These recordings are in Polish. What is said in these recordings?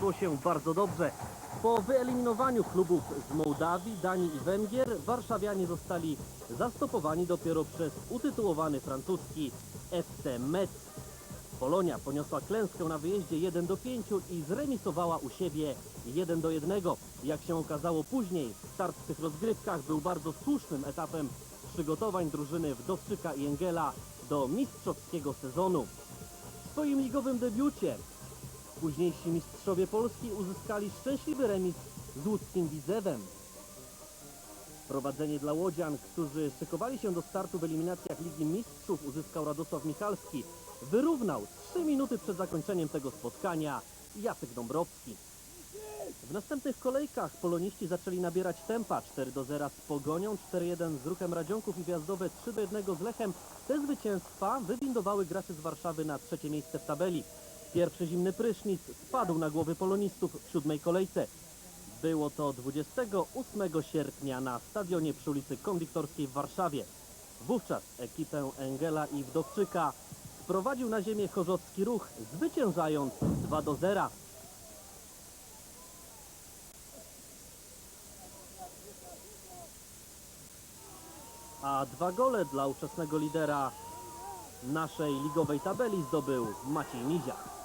zapowiadało się bardzo dobrze. Po wyeliminowaniu klubów z Mołdawii, Danii i Węgier, warszawianie zostali zastopowani dopiero przez utytułowany francuski FC Metz. Polonia poniosła klęskę na wyjeździe 1 do 5 i zremisowała u siebie 1 do 1. Jak się okazało później, start w tych rozgrywkach był bardzo słusznym etapem przygotowań drużyny Wdowczyka i Engela do mistrzowskiego sezonu. W swoim ligowym debiucie późniejsi mistrzowie Polski uzyskali szczęśliwy remis z łódzkim Widzewem. Prowadzenie dla Łodzian, którzy szykowali się do startu w eliminacjach Ligi Mistrzów, uzyskał Radosław Michalski. Wyrównał 3 minuty przed zakończeniem tego spotkania Jacek Dąbrowski. W następnych kolejkach poloniści zaczęli nabierać tempa 4 do 0 z Pogonią, 4-1 z Ruchem Radzionków i wjazdowe 3 do 1 z Lechem. Te zwycięstwa wywindowały graczy z Warszawy na trzecie miejsce w tabeli. Pierwszy zimny prysznic spadł na głowy polonistów w siódmej kolejce. Było to 28 sierpnia na stadionie przy ulicy Konduktorskiej w Warszawie. Wówczas ekipę Engela i Wdowczyka sprowadził na ziemię chorzowski ruch, zwyciężając 2 do 0. A dwa gole dla ówczesnego lidera naszej ligowej tabeli zdobył Maciej Miziak.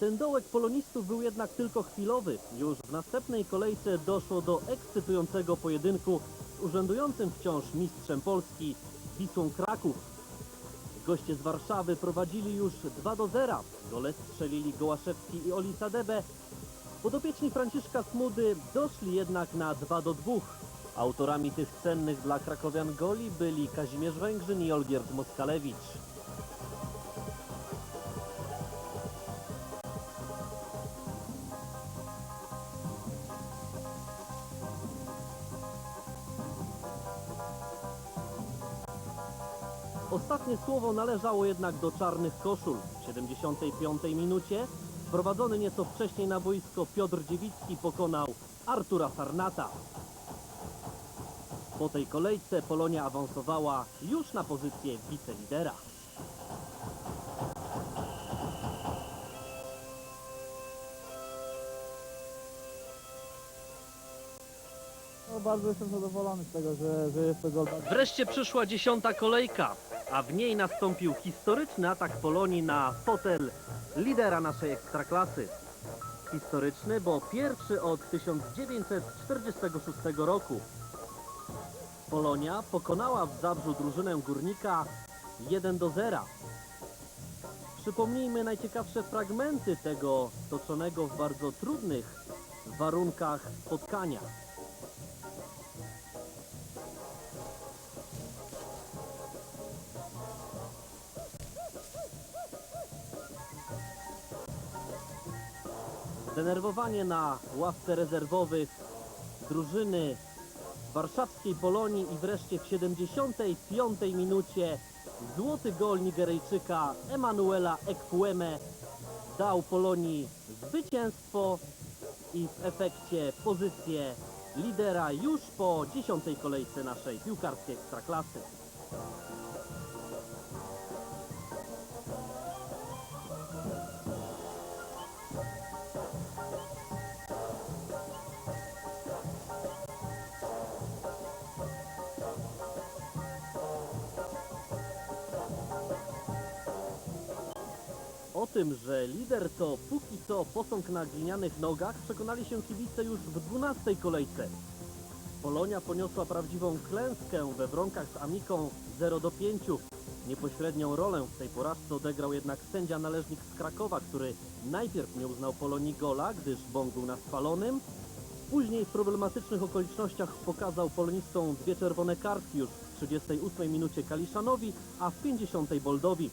Ten dołek polonistów był jednak tylko chwilowy. Już w następnej kolejce doszło do ekscytującego pojedynku z urzędującym wciąż mistrzem Polski Wisłą Kraków. Goście z Warszawy prowadzili już 2 do 0. Gole strzelili Gołaszewski i Olisa Debe. Podopieczni Franciszka Smudy doszli jednak na 2 do 2. Autorami tych cennych dla krakowian goli byli Kazimierz Węgrzyn i Olgierd Moskalewicz. Słowo należało jednak do czarnych koszul. W 75 minucie wprowadzony nieco wcześniej na boisko Piotr Dziewicki pokonał Artura Sarnata. Po tej kolejce Polonia awansowała już na pozycję wicelidera. No, bardzo jestem zadowolony z tego, że, że jest to gol. Wreszcie przyszła dziesiąta kolejka, a w niej nastąpił historyczny atak Polonii na fotel lidera naszej ekstraklasy. Historyczny, bo pierwszy od 1946 roku. Polonia pokonała w Zabrzu drużynę Górnika 1 do 0. Przypomnijmy najciekawsze fragmenty tego toczonego w bardzo trudnych warunkach spotkania. Zdenerwowanie na ławce rezerwowych drużyny warszawskiej Polonii i wreszcie w 75 minucie złoty gol Nigeryjczyka Emanuela Ekwueme dał Polonii zwycięstwo i w efekcie pozycję lidera już po 10 kolejce naszej piłkarskiej ekstraklasy. Tym, że lider to póki co posąg na glinianych nogach przekonali się kibice już w 12 kolejce. Polonia poniosła prawdziwą klęskę we wronkach z Amiką 0 do 5. Niepośrednią rolę w tej porażce odegrał jednak sędzia należnik z Krakowa, który najpierw nie uznał Polonii gola, gdyż bąk był na spalonym. Później w problematycznych okolicznościach pokazał polonistom dwie czerwone kartki już w 38 minucie Kaliszanowi, a w 50 Boldowi.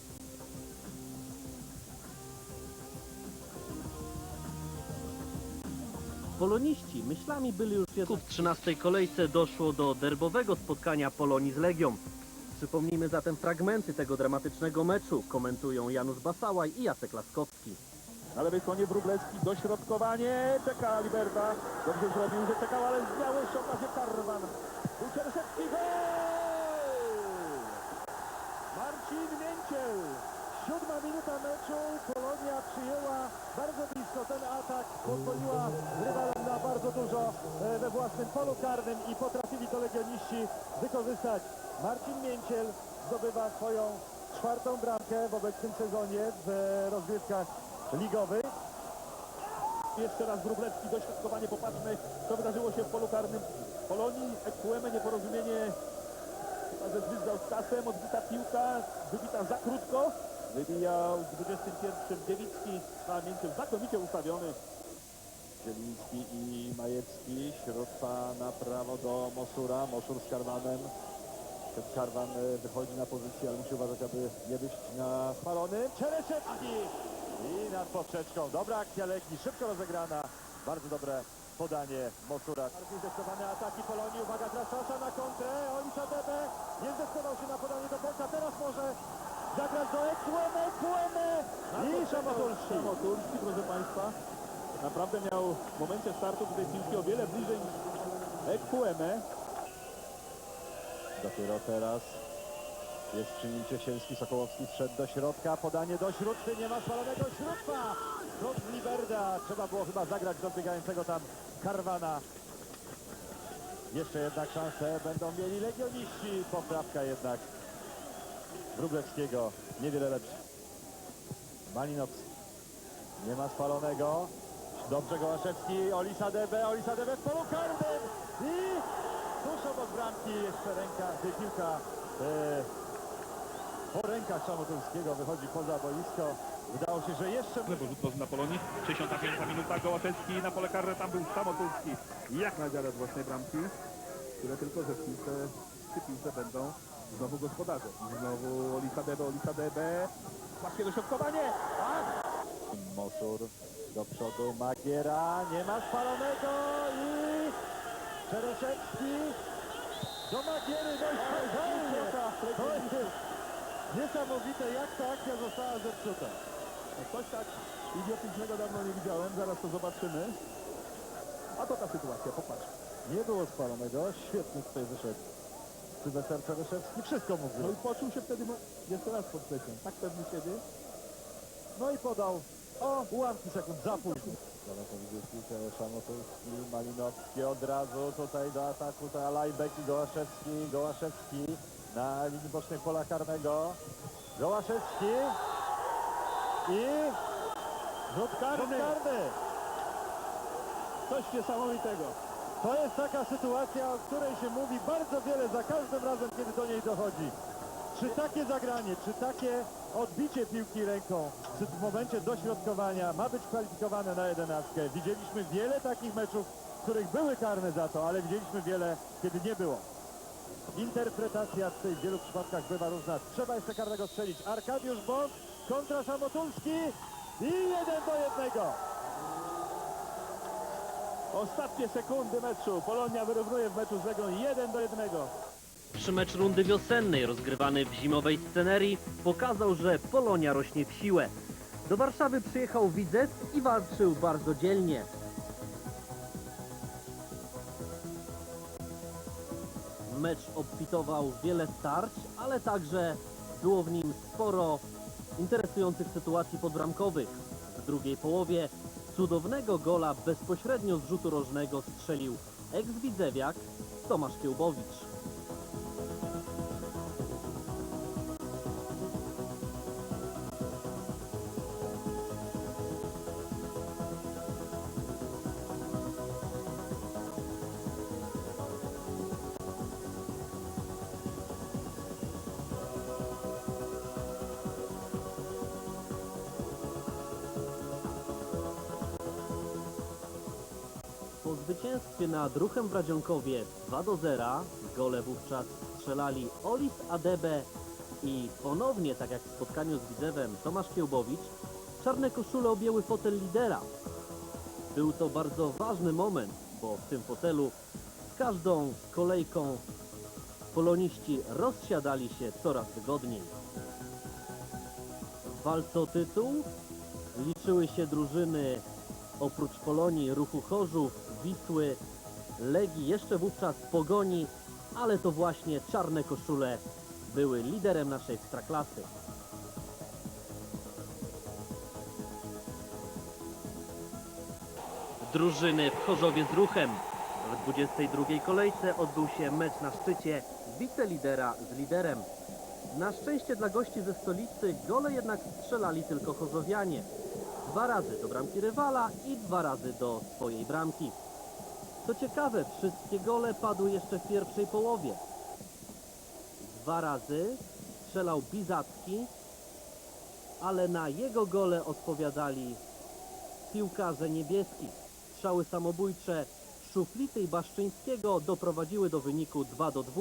Poloniści myślami byli już jednak... W 13 kolejce doszło do derbowego spotkania Polonii z Legią. Przypomnijmy zatem fragmenty tego dramatycznego meczu. Komentują Janusz Basałaj i Jacek Laskowski. Na lewej stronie Wróblewski, dośrodkowanie, czeka Aliberta. Dobrze zrobił, że czekał, ale z białej szoka się Karwan. Uczerszewski gol! Marcin Mięciel! Siódma minuta meczu, Polonia przyjęła bardzo blisko ten atak, pozwoliła rywalom na bardzo dużo e, we własnym polu karnym i potrafili to legioniści wykorzystać. Marcin Mięciel zdobywa swoją czwartą bramkę w obecnym sezonie w e, rozgrywkach ligowych. Jeszcze raz Wróblewski, doświadkowanie, popatrzmy, co wydarzyło się w polu karnym Polonii. Ekwueme, nieporozumienie, chyba że z czasem, odbita piłka, wybita za krótko. Wybijał 21 Dziewicki, a Mięciel znakomicie ustawiony. Zieliński i Majewski. Środka na prawo do Mosura. Mosur z Karwanem. Ten Karwan e, wychodzi na pozycję, ale musi uważać, aby nie wyjść na spalony. Czereszewski! I nad poprzeczką. Dobra akcja Legii, szybko rozegrana. Bardzo dobre podanie Mosura. Bardziej zdecydowane ataki Polonii. Uwaga, teraz szansa na kontrę. Olisa Debe nie zdecydował się na podanie do końca. Teraz może zagrać do Ekłemy, Ekłemy i Szamotulski. Szamotulski, proszę Państwa, naprawdę miał w momencie startu tutaj piłki o wiele bliżej niż Ekpueme. Dopiero teraz jest nim Ciesielski, Sokołowski wszedł do środka, podanie do środka, nie ma spalonego środka! Skąd z Liberda, trzeba było chyba zagrać do biegającego tam Karwana. Jeszcze jednak szansę będą mieli legioniści, poprawka jednak Wróblewskiego, niewiele lepsza. Malinowski, nie ma spalonego, dobrze Gołaszewski, Olisa Debe, Olisa Debe w polu karnym. I tuż obok bramki. Jeszcze ręka, piłka e, po rękach Szamotulskiego wychodzi poza boisko. Wydało się, że jeszcze... Bo rzut na Polonii, 65 minuta, Gołaszewski na pole karne, tam był Samotulski. Jak na wiarę z własnej bramki, tyle tylko, w piłce, przy piłce będą znowu gospodarze. Znowu Olisa Debe, Olisa Debe, płaskie dośrodkowanie, Mosur do przodu, Magiera, nie ma spalonego i Czereszewski do Magiery, no i. To jest niesamowite, jak ta akcja została zepsuta. Coś tak idiotycznego dawno nie widziałem, zaraz to zobaczymy. A to ta sytuacja, popatrz. Nie było spalonego, świetnie tutaj wyszedł Sylwester Czereszewski, wszystko mógł No i zrobić. poczuł się wtedy, jeszcze raz podkreślam, tak pewny siebie. No i podał o ułamki sekund za późno. Piłkę Szamotulski, Malinowski od razu tutaj do ataku, to Alajbek i Gołaszewski, Gołaszewski na linii bocznej pola karnego. Gołaszewski i rzut karny. karny. Coś niesamowitego. To jest taka sytuacja, o której się mówi bardzo wiele za każdym razem, kiedy do niej dochodzi. Czy takie zagranie, czy takie odbicie piłki ręką w momencie dośrodkowania ma być kwalifikowane na jedenastkę? Widzieliśmy wiele takich meczów, w których były karne za to, ale widzieliśmy wiele, kiedy nie było. Interpretacja w wielu przypadkach bywa różna. Trzeba jeszcze karnego strzelić. Arkadiusz Bąk kontra Szamotulski i jeden do jednego. Ostatnie sekundy meczu. Polonia wyrównuje w meczu z Legią 1 do 1. Przy mecz rundy wiosennej rozgrywany w zimowej scenerii pokazał, że Polonia rośnie w siłę. Do Warszawy przyjechał Widzew i walczył bardzo dzielnie. Mecz obfitował wiele starć, ale także było w nim sporo interesujących sytuacji podbramkowych. W drugiej połowie cudownego gola bezpośrednio z rzutu rożnego strzelił eks-widzewiak Tomasz Kiełbowicz. Zwycięstwie nad Ruchem w Radzionkowie 2 do 0 gole wówczas strzelali Olis Adebe i ponownie, tak jak w spotkaniu z Widzewem, Tomasz Kiełbowicz, czarne koszule objęły fotel lidera. Był to bardzo ważny moment, bo w tym fotelu z każdą kolejką poloniści rozsiadali się coraz wygodniej. W walce o tytuł liczyły się drużyny oprócz Polonii, Ruchu Chorzów, Wisły, Legii, jeszcze wówczas Pogoni, ale to właśnie czarne koszule były liderem naszej ekstraklasy. Drużyny w Chorzowie z Ruchem W 22 kolejce odbył się mecz na szczycie wicelidera z liderem. Na szczęście dla gości ze stolicy gole jednak strzelali tylko chozowianie. Dwa razy do bramki rywala i dwa razy do swojej bramki. Co ciekawe, wszystkie gole padły jeszcze w pierwszej połowie. Dwa razy strzelał Bizacki, ale na jego gole odpowiadali piłkarze niebieskich. Strzały samobójcze Szuflity i Baszczyńskiego doprowadziły do wyniku 2 do 2.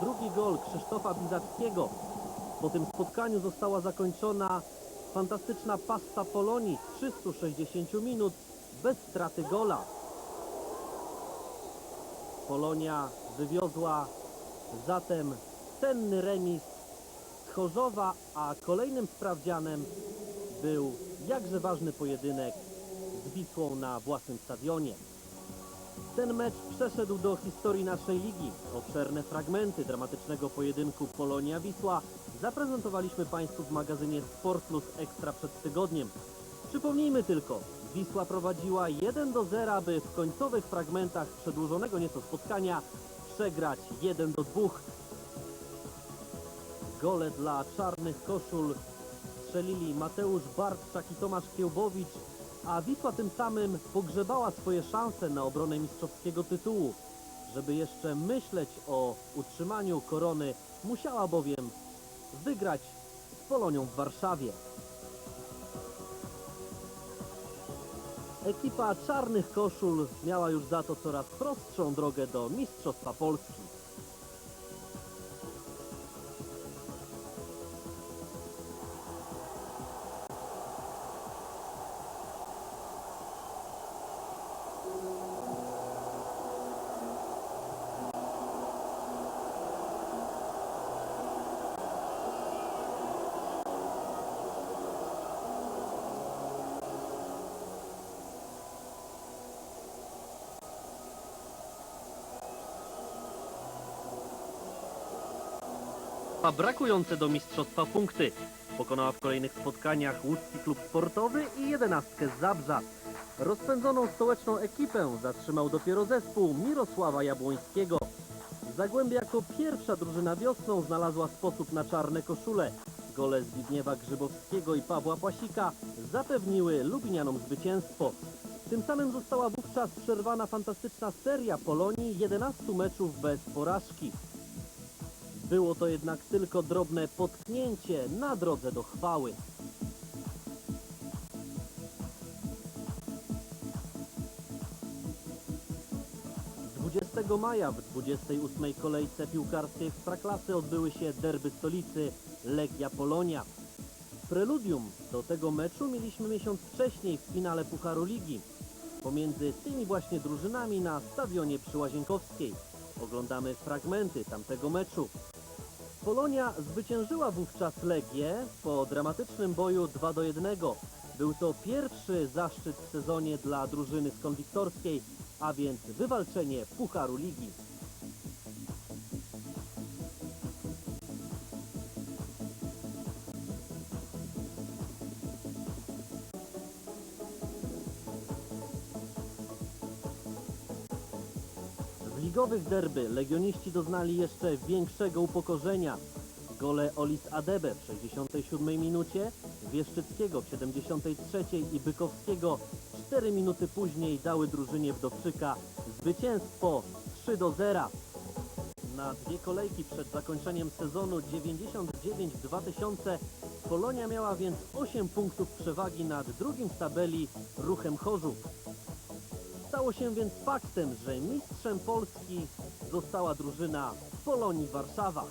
drugi gol Krzysztofa Bizackiego. Po tym spotkaniu została zakończona fantastyczna pasta Polonii 360 minut bez straty gola. Polonia wywiozła zatem cenny remis z Chorzowa, a kolejnym sprawdzianem był jakże ważny pojedynek z Wisłą na własnym stadionie. Ten mecz przeszedł do historii naszej ligi. Obszerne fragmenty dramatycznego pojedynku Polonia-Wisła zaprezentowaliśmy Państwu w magazynie Sport Plus Ekstra przed tygodniem. Przypomnijmy tylko, Wisła prowadziła 1 do 0, aby w końcowych fragmentach przedłużonego nieco spotkania przegrać 1 do 2. Gole dla czarnych koszul strzelili Mateusz Bartczak i Tomasz Kiełbowicz, a Wisła tym samym pogrzebała swoje szanse na obronę mistrzowskiego tytułu. Żeby jeszcze myśleć o utrzymaniu korony, musiała bowiem wygrać z Polonią w Warszawie. Ekipa czarnych koszul miała już za to coraz prostszą drogę do Mistrzostwa Polski. A brakujące do mistrzostwa punkty. Pokonała w kolejnych spotkaniach łódzki klub sportowy i jedenastkę z Zabrza. Rozpędzoną stołeczną ekipę zatrzymał dopiero zespół Mirosława Jabłońskiego. Zagłębie jako pierwsza drużyna wiosną znalazła sposób na czarne koszule. Gole Zbigniewa Grzybowskiego i Pawła Płasika zapewniły Lubinianom zwycięstwo. Tym samym została wówczas przerwana fantastyczna seria Polonii 11 meczów bez porażki. Było to jednak tylko drobne potknięcie na drodze do chwały. Maja w 28. kolejce piłkarskiej Ekstraklasy odbyły się derby stolicy Legia Polonia. Preludium do tego meczu mieliśmy miesiąc wcześniej w finale Pucharu Ligi. Pomiędzy tymi właśnie drużynami na stadionie przy Łazienkowskiej. Oglądamy fragmenty tamtego meczu. Polonia zwyciężyła wówczas Legię po dramatycznym boju 2 do 1. Był to pierwszy zaszczyt w sezonie dla drużyny z konwiktorskiej, a więc wywalczenie Pucharu Ligi. W ligowych derby legioniści doznali jeszcze większego upokorzenia. Gole Olis Adebe w 67 minucie, Wieszczyckiego w 73 i Bykowskiego 4 minuty później dały drużynie Wdowczyka zwycięstwo 3 do 0. Na dwie kolejki przed zakończeniem sezonu 99-2000 Polonia miała więc 8 punktów przewagi nad drugim w tabeli Ruchem Chorzów. Stało się więc faktem, że mistrzem Polski została drużyna Polonii Warszawa.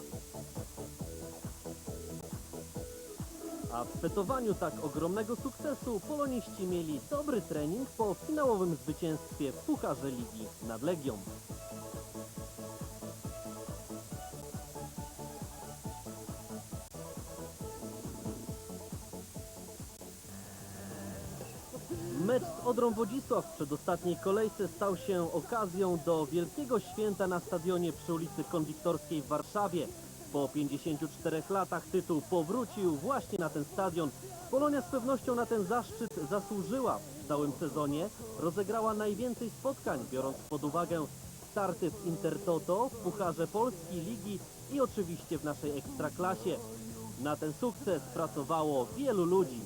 A w fetowaniu tak ogromnego sukcesu poloniści mieli dobry trening po finałowym zwycięstwie w Pucharze Ligi nad Legią. Odrą Wodzisław w przedostatniej kolejce stał się okazją do wielkiego święta na stadionie przy ulicy Kondiktorskiej w Warszawie. Po 54 latach tytuł powrócił właśnie na ten stadion. Polonia z pewnością na ten zaszczyt zasłużyła. W całym sezonie rozegrała najwięcej spotkań, biorąc pod uwagę starty w Intertoto, w Pucharze Polski, Ligi i oczywiście w naszej Ekstraklasie. Na ten sukces pracowało wielu ludzi.